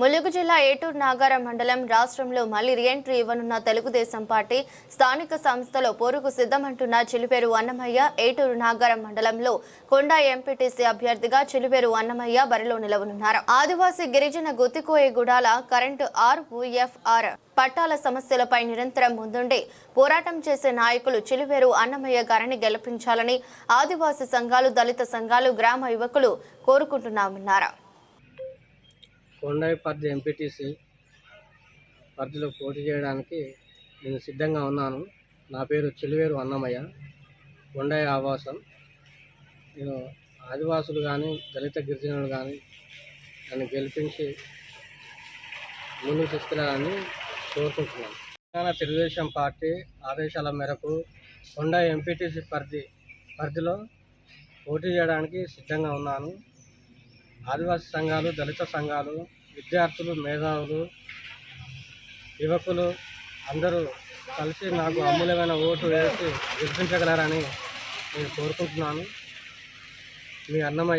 ములుగు జిల్లా ఏటూరు నాగారం మండలం రాష్ట్రంలో మళ్ళీ రీఎంట్రీ ఇవ్వనున్న తెలుగుదేశం పార్టీ స్థానిక సంస్థలో పోరుకు సిద్ధమంటున్న చిలిపేరు అన్నమయ్య ఏటూరు నాగారం మండలంలో కొండా ఎంపీటీసీ అభ్యర్థిగా చిలిపేరు అన్నమయ్య బరిలో నిలవనున్నారు. ఆదివాసీ గిరిజన గుత్తికోయగూడాల కరెంటు ఆర్ఓఎఫ్ఆర్ పట్టాల సమస్యలపై నిరంతరం ముందుండి పోరాటం చేసే నాయకులు చిలివేరు అన్నమయ్య గారిని గెలిపించాలని ఆదివాసీ సంఘాలు దళిత సంఘాలు గ్రామ యువకులు కోరుకుంటున్నామన్నారు. కొండాయి పరిధి ఎంపీటీసీ పరిధిలో పోటీ చేయడానికి నేను సిద్ధంగా ఉన్నాను. నా పేరు చిలువేరు అన్నమయ్య. కొండాయి ఆవాసం. నేను ఆదివాసులు కానీ దళిత గిరిజనులు కానీ నన్ను గెలిపించి ముందుకు తీసుకెళ్ళాలని కోరుకుంటున్నాను. తెలంగాణ తెలుగుదేశం పార్టీ ఆదేశాల మేరకు కొండ ఎంపీటీసీ పరిధి పరిధిలో పోటీ చేయడానికి సిద్ధంగా ఉన్నాను. ఆదివాసీ సంఘాలు దళిత సంఘాలు విద్యార్థులు మేధావులు యువకులు అందరూ కలిసి నాకు అమూల్యమైన ఓటు వేసి గెలిపించగలరని నేను కోరుకుంటున్నాను. మీ అన్నమయ్య